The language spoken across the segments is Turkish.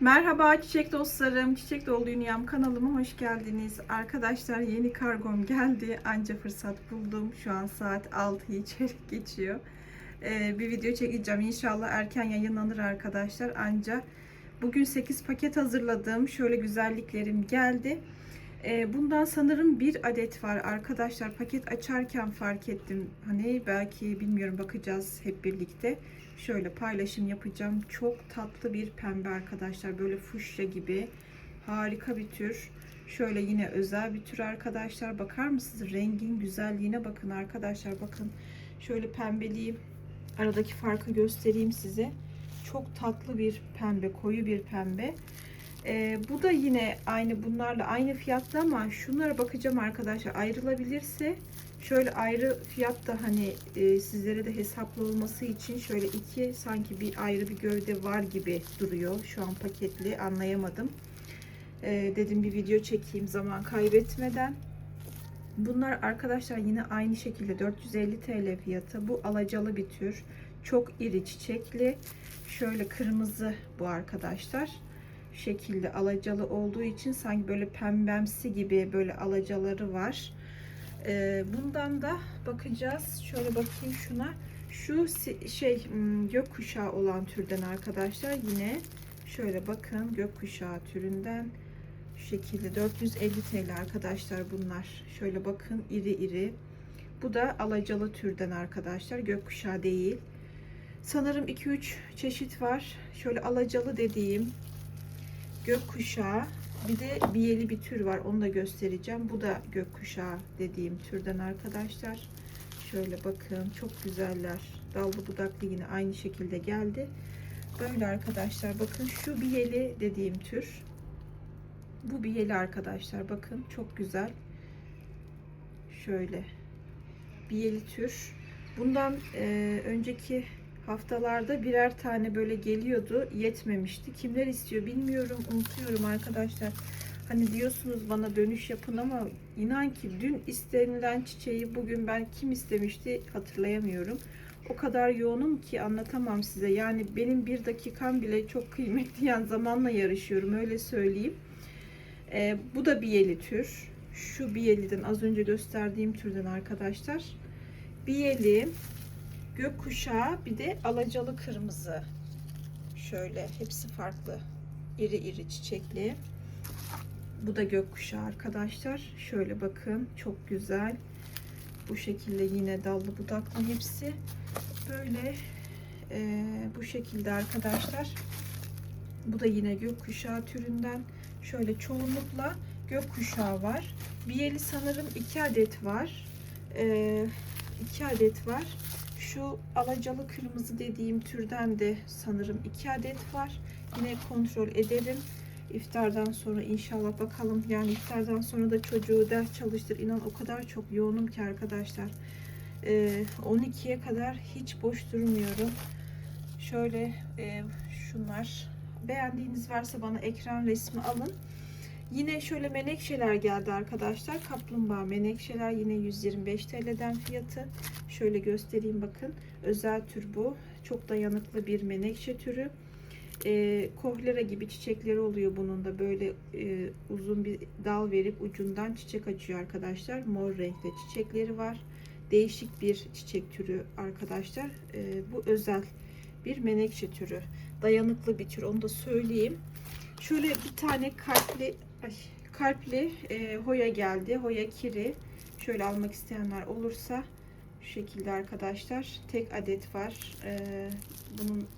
Merhaba çiçek dostlarım, Çiçek Dolu Dünyam kanalıma hoş geldiniz. Arkadaşlar yeni kargom geldi. Anca fırsat buldum. Şu an saat 6'yı çeyrek geçiyor. Ee, bir video çekeceğim. İnşallah erken yayınlanır arkadaşlar. Anca bugün 8 paket hazırladım. Şöyle güzelliklerim geldi. Ee, bundan sanırım bir adet var arkadaşlar. Paket açarken fark ettim. Hani belki bilmiyorum bakacağız hep birlikte. Şöyle paylaşım yapacağım. Çok tatlı bir pembe arkadaşlar. Böyle fuşya gibi. Harika bir tür. Şöyle yine özel bir tür arkadaşlar. Bakar mısınız? Rengin güzelliğine bakın arkadaşlar. Bakın şöyle pembeliği aradaki farkı göstereyim size. Çok tatlı bir pembe. Koyu bir pembe. Ee, bu da yine aynı bunlarla aynı fiyatlı ama şunlara bakacağım arkadaşlar. Ayrılabilirse şöyle ayrı fiyat da hani e, sizlere de hesaplı olması için şöyle iki sanki bir ayrı bir gövde var gibi duruyor. Şu an paketli anlayamadım. E, dedim bir video çekeyim zaman kaybetmeden. Bunlar arkadaşlar yine aynı şekilde 450 TL fiyatı. Bu alacalı bir tür. Çok iri çiçekli. Şöyle kırmızı bu arkadaşlar. Şekilde alacalı olduğu için sanki böyle pembemsi gibi böyle alacaları var. Ee, bundan da bakacağız. Şöyle bakayım şuna. Şu şey hmm, gökkuşağı olan türden arkadaşlar. Yine şöyle bakın gökkuşağı türünden şu şekilde 450 TL arkadaşlar bunlar. Şöyle bakın iri iri. Bu da alacalı türden arkadaşlar. Gökkuşağı değil. Sanırım 2-3 çeşit var. Şöyle alacalı dediğim gökkuşağı bir de biyeli bir tür var. Onu da göstereceğim. Bu da gökkuşağı dediğim türden arkadaşlar. Şöyle bakın. Çok güzeller. Dallı budaklı yine aynı şekilde geldi. Böyle arkadaşlar. Bakın şu biyeli dediğim tür. Bu biyeli arkadaşlar. Bakın çok güzel. Şöyle. Biyeli tür. Bundan e, önceki haftalarda birer tane böyle geliyordu. Yetmemişti. Kimler istiyor bilmiyorum. Unutuyorum arkadaşlar. Hani diyorsunuz bana dönüş yapın ama inan ki dün istenilen çiçeği bugün ben kim istemişti hatırlayamıyorum. O kadar yoğunum ki anlatamam size. Yani benim bir dakikam bile çok kıymetli. Yani zamanla yarışıyorum öyle söyleyeyim. Ee, bu da biyeli tür. Şu biyeliden az önce gösterdiğim türden arkadaşlar. Biyeli, gökkuşağı bir de alacalı kırmızı. Şöyle hepsi farklı. İri iri çiçekli. Bu da gökkuşağı arkadaşlar. Şöyle bakın çok güzel. Bu şekilde yine dallı budaklı hepsi. Böyle e, bu şekilde arkadaşlar. Bu da yine gökkuşağı türünden. Şöyle çoğunlukla gökkuşağı var. Biyeli sanırım iki adet var. E, iki adet var. Şu alacalı kırmızı dediğim türden de sanırım iki adet var. Yine kontrol ederim. İftardan sonra inşallah bakalım. Yani iftardan sonra da çocuğu ders çalıştır. İnan o kadar çok yoğunum ki arkadaşlar. Ee, 12'ye kadar hiç boş durmuyorum. Şöyle e, şunlar. Beğendiğiniz varsa bana ekran resmi alın. Yine şöyle menekşeler geldi arkadaşlar. Kaplumbağa menekşeler yine 125 TL'den fiyatı. Şöyle göstereyim bakın. Özel tür bu. Çok dayanıklı bir menekşe türü. E, kohlera gibi çiçekleri oluyor bunun da. Böyle e, uzun bir dal verip ucundan çiçek açıyor arkadaşlar. Mor renkte çiçekleri var. Değişik bir çiçek türü arkadaşlar. E, bu özel bir menekşe türü. Dayanıklı bir tür onu da söyleyeyim. Şöyle bir tane kalpli ay, kalpli e, hoya geldi. Hoya kiri. Şöyle almak isteyenler olursa şu şekilde arkadaşlar. Tek adet var. E, bunun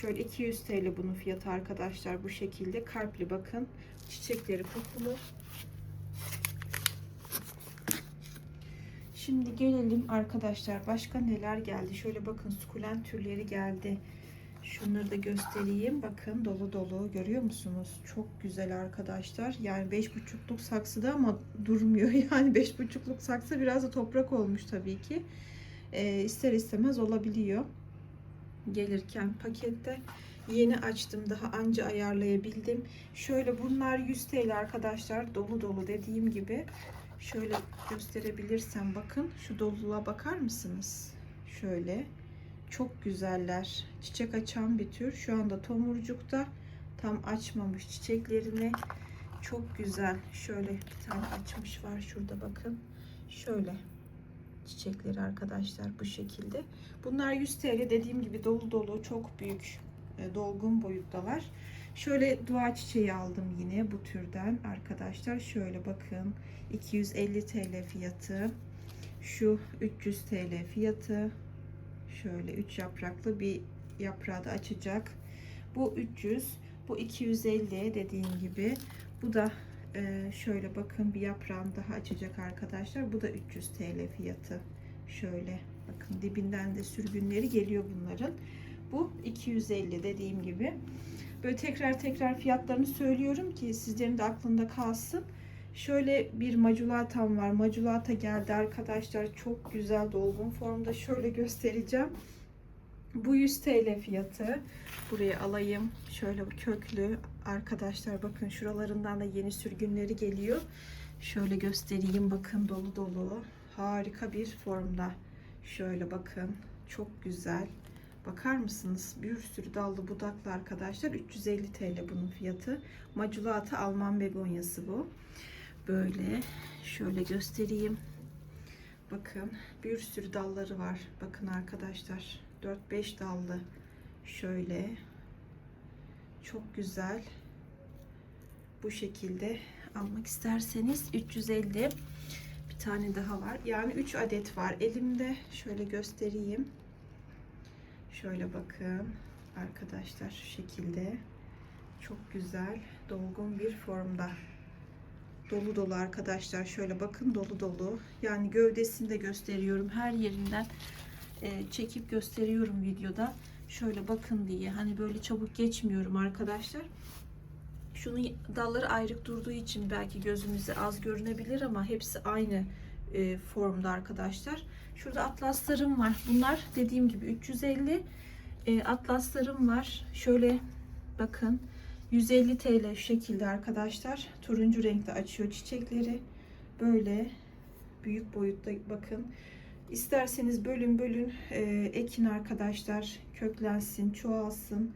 şöyle 200 TL bunun fiyatı arkadaşlar. Bu şekilde kalpli bakın. Çiçekleri kokulu. Şimdi gelelim arkadaşlar. Başka neler geldi? Şöyle bakın sukulent türleri geldi. Şunları da göstereyim. Bakın dolu dolu görüyor musunuz? Çok güzel arkadaşlar. Yani 5,5'luk saksıda ama durmuyor. Yani 5,5'luk saksı biraz da toprak olmuş tabii ki. Ee, ister istemez olabiliyor. Gelirken pakette yeni açtım. Daha anca ayarlayabildim. Şöyle bunlar 100 TL arkadaşlar. Dolu dolu dediğim gibi. Şöyle gösterebilirsem bakın. Şu doluluğa bakar mısınız? Şöyle. Çok güzeller. Çiçek açan bir tür. Şu anda tomurcukta. Tam açmamış çiçeklerini. Çok güzel. Şöyle bir tane açmış var şurada bakın. Şöyle çiçekleri arkadaşlar bu şekilde. Bunlar 100 TL dediğim gibi dolu dolu çok büyük e, dolgun boyuttalar. Şöyle dua çiçeği aldım yine bu türden arkadaşlar. Şöyle bakın 250 TL fiyatı. Şu 300 TL fiyatı. Şöyle 3 yapraklı bir yaprağı da açacak. Bu 300, bu 250 dediğim gibi. Bu da e, şöyle bakın bir yaprağını daha açacak arkadaşlar. Bu da 300 TL fiyatı. Şöyle bakın dibinden de sürgünleri geliyor bunların. Bu 250 dediğim gibi. Böyle tekrar tekrar fiyatlarını söylüyorum ki sizlerin de aklında kalsın. Şöyle bir maculatam var. Maculata geldi arkadaşlar. Çok güzel dolgun formda. Şöyle göstereceğim. Bu 100 TL fiyatı. Buraya alayım. Şöyle köklü arkadaşlar bakın şuralarından da yeni sürgünleri geliyor. Şöyle göstereyim bakın dolu dolu. Harika bir formda. Şöyle bakın. Çok güzel. Bakar mısınız? Bir sürü dallı budaklı arkadaşlar. 350 TL bunun fiyatı. Maculata Alman begonyası bu. Böyle şöyle göstereyim. Bakın bir sürü dalları var. Bakın arkadaşlar. 4-5 dallı. Şöyle. Çok güzel. Bu şekilde almak isterseniz 350 bir tane daha var. Yani 3 adet var elimde. Şöyle göstereyim. Şöyle bakın arkadaşlar şu şekilde. Çok güzel dolgun bir formda. Dolu dolu arkadaşlar. Şöyle bakın dolu dolu. Yani gövdesini de gösteriyorum. Her yerinden e, çekip gösteriyorum videoda. Şöyle bakın diye. Hani böyle çabuk geçmiyorum arkadaşlar. Şunun dalları ayrık durduğu için belki gözümüze az görünebilir ama hepsi aynı e, formda arkadaşlar. Şurada atlaslarım var. Bunlar dediğim gibi 350 e, atlaslarım var. Şöyle bakın 150 TL şu şekilde arkadaşlar. Turuncu renkte açıyor çiçekleri. Böyle büyük boyutta bakın. İsterseniz bölün bölün e, ekin arkadaşlar. Köklensin, çoğalsın.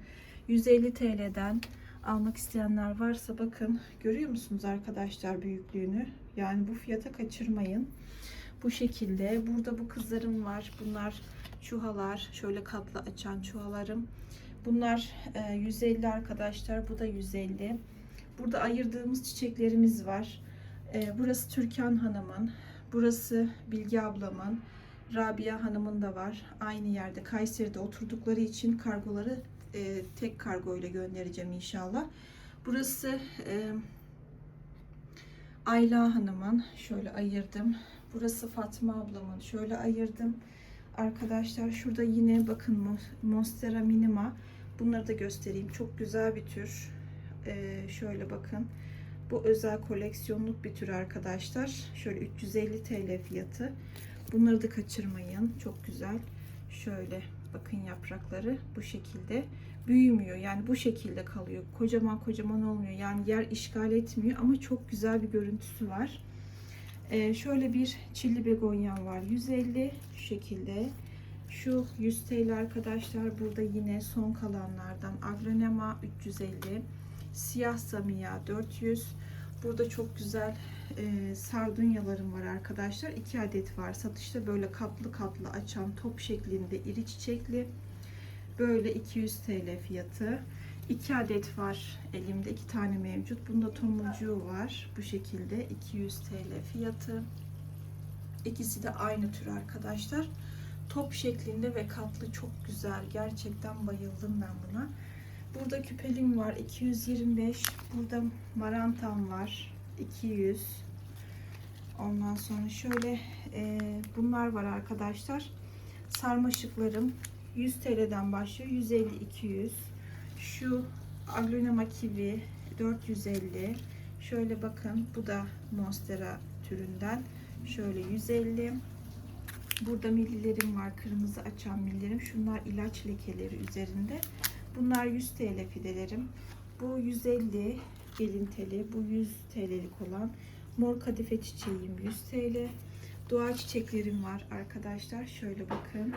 150 TL'den almak isteyenler varsa bakın görüyor musunuz arkadaşlar büyüklüğünü? Yani bu fiyata kaçırmayın. Bu şekilde. Burada bu kızlarım var. Bunlar çuhalar. Şöyle katlı açan çuhalarım. Bunlar e, 150 arkadaşlar. Bu da 150. Burada ayırdığımız çiçeklerimiz var. E, burası Türkan Hanım'ın. Burası Bilge ablamın. Rabia Hanım'ın da var. Aynı yerde Kayseri'de oturdukları için kargoları e, tek kargo ile göndereceğim inşallah. Burası e, Ayla Hanım'ın. Şöyle ayırdım. Burası Fatma ablamın. Şöyle ayırdım. Arkadaşlar şurada yine bakın Monstera Minima. Bunları da göstereyim. Çok güzel bir tür. Ee, şöyle bakın. Bu özel koleksiyonluk bir tür arkadaşlar. Şöyle 350 TL fiyatı. Bunları da kaçırmayın. Çok güzel. Şöyle bakın yaprakları bu şekilde büyümüyor. Yani bu şekilde kalıyor. Kocaman kocaman olmuyor. Yani yer işgal etmiyor ama çok güzel bir görüntüsü var. Ee, şöyle bir çilli begonyam var. 150 şu şekilde. Şu 100 TL arkadaşlar. Burada yine son kalanlardan Agronema 350. Siyah Samiya 400. Burada çok güzel e, sardunyalarım var arkadaşlar. 2 adet var. Satışta böyle katlı katlı açan top şeklinde iri çiçekli. Böyle 200 TL fiyatı. 2 adet var elimde. 2 tane mevcut. Bunda tomurcuğu var. Bu şekilde 200 TL fiyatı. İkisi de aynı tür arkadaşlar. Top şeklinde ve katlı çok güzel. Gerçekten bayıldım ben buna. Burada küpelim var 225. Burada marantam var 200. Ondan sonra şöyle e, bunlar var arkadaşlar. Sarmaşıklarım 100 TL'den başlıyor. 150-200. Şu aglonema kivi 450. Şöyle bakın bu da monstera türünden. Şöyle 150. Burada millilerim var. Kırmızı açan millilerim. Şunlar ilaç lekeleri üzerinde. Bunlar 100 TL fidelerim. Bu 150 gelin teli. Bu 100 TL'lik olan mor kadife çiçeğim 100 TL. Doğa çiçeklerim var arkadaşlar. Şöyle bakın.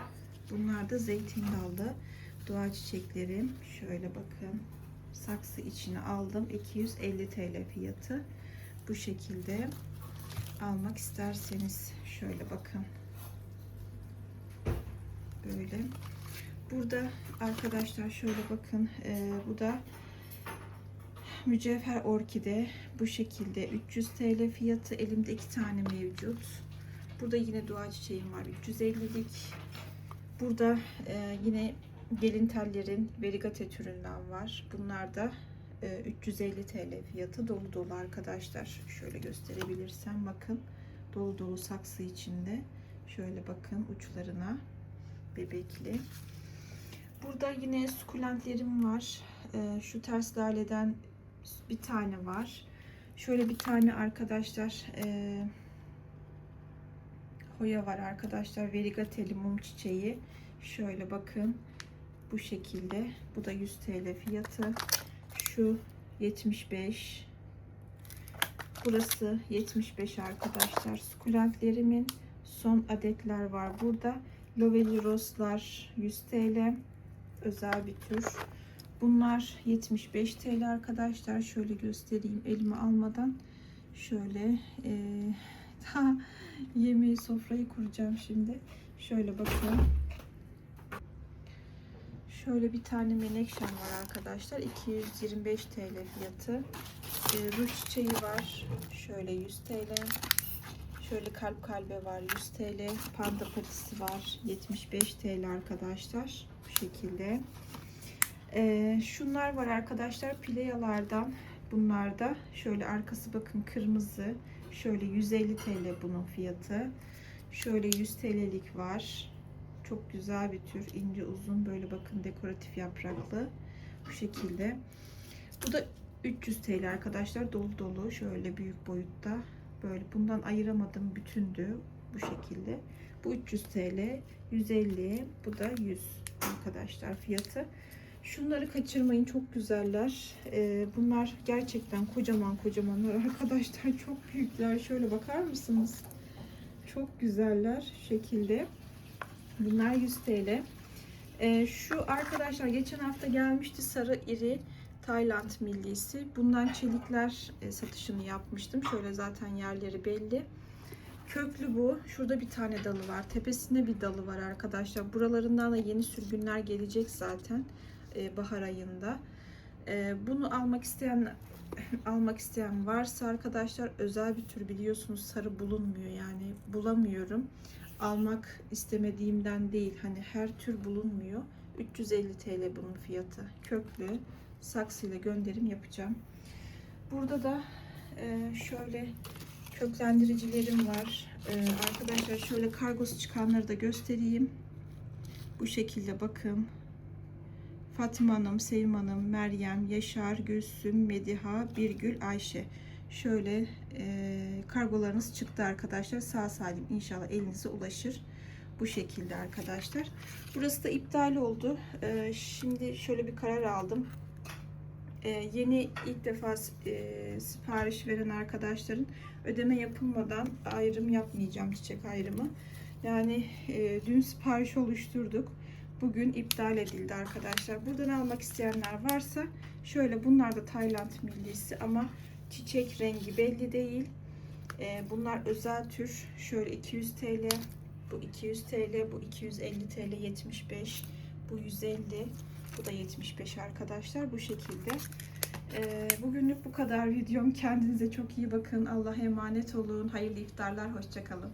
Bunlar da zeytin dallı doğa çiçeklerim. Şöyle bakın. saksı içine aldım. 250 TL fiyatı. Bu şekilde almak isterseniz şöyle bakın. Böyle. Burada arkadaşlar şöyle bakın. Ee, bu da mücevher orkide bu şekilde 300 TL fiyatı. Elimde iki tane mevcut. Burada yine dua çiçeğim var 350'lik. Burada e, yine gelin tellerin verigate türünden var. Bunlar da e, 350 TL fiyatı dolu dolu arkadaşlar. Şöyle gösterebilirsem bakın. Dolu dolu saksı içinde. Şöyle bakın uçlarına bebekli. Burada yine sukulentlerim var. E, şu ters laleden bir tane var. Şöyle bir tane arkadaşlar e, Hoya var arkadaşlar. Verigateli mum çiçeği. Şöyle bakın. Bu şekilde. Bu da 100 TL fiyatı. Şu 75. Burası 75 arkadaşlar. Sukulentlerimin son adetler var burada. Lovely Rose'lar 100 TL. Özel bir tür. Bunlar 75 TL arkadaşlar. Şöyle göstereyim elime almadan. Şöyle eee daha yemeği sofrayı kuracağım şimdi. Şöyle bakın. Şöyle bir tane menekşem var arkadaşlar. 225 TL fiyatı. Ee, ruj çiçeği var. Şöyle 100 TL. Şöyle kalp kalbe var 100 TL. Panda patisi var 75 TL arkadaşlar. Bu şekilde. Ee, şunlar var arkadaşlar. Pileyalardan. Bunlar da şöyle arkası bakın kırmızı. Şöyle 150 TL bunun fiyatı. Şöyle 100 TL'lik var. Çok güzel bir tür. ince uzun böyle bakın dekoratif yapraklı. Bu şekilde. Bu da 300 TL arkadaşlar. Dolu dolu. Şöyle büyük boyutta. Böyle bundan ayıramadım bütündü. Bu şekilde. Bu 300 TL. 150. Bu da 100 arkadaşlar fiyatı. Şunları kaçırmayın çok güzeller. Ee, bunlar gerçekten kocaman kocamanlar arkadaşlar. Çok büyükler. Şöyle bakar mısınız? Çok güzeller şekilde. Bunlar 100 TL. Ee, şu arkadaşlar geçen hafta gelmişti sarı iri Tayland millisi. Bundan çelikler e, satışını yapmıştım. Şöyle zaten yerleri belli. Köklü bu. Şurada bir tane dalı var. Tepesinde bir dalı var arkadaşlar. Buralarından da yeni sürgünler gelecek zaten e, bahar ayında. E, bunu almak isteyen almak isteyen varsa arkadaşlar özel bir tür biliyorsunuz sarı bulunmuyor yani bulamıyorum. Almak istemediğimden değil hani her tür bulunmuyor. 350 TL bunun fiyatı. Köklü saksıyla gönderim yapacağım. Burada da e, şöyle köklendiricilerim var. E, arkadaşlar şöyle kargosu çıkanları da göstereyim. Bu şekilde bakın. Fatma Hanım, Sevim Hanım, Meryem, Yaşar, Gülsüm, Mediha, Birgül, Ayşe. Şöyle e, kargolarınız çıktı arkadaşlar. Sağ salim inşallah elinize ulaşır. Bu şekilde arkadaşlar. Burası da iptal oldu. E, şimdi şöyle bir karar aldım. E, yeni ilk defa e, sipariş veren arkadaşların ödeme yapılmadan ayrım yapmayacağım çiçek ayrımı. Yani e, dün sipariş oluşturduk. Bugün iptal edildi arkadaşlar. Buradan almak isteyenler varsa şöyle bunlar da Tayland millisi ama çiçek rengi belli değil. Ee, bunlar özel tür. Şöyle 200 TL, bu 200 TL, bu 250 TL 75, bu 150, bu da 75 arkadaşlar. Bu şekilde. Ee, bugünlük bu kadar videom. Kendinize çok iyi bakın. Allah'a emanet olun. Hayırlı iftarlar. Hoşçakalın.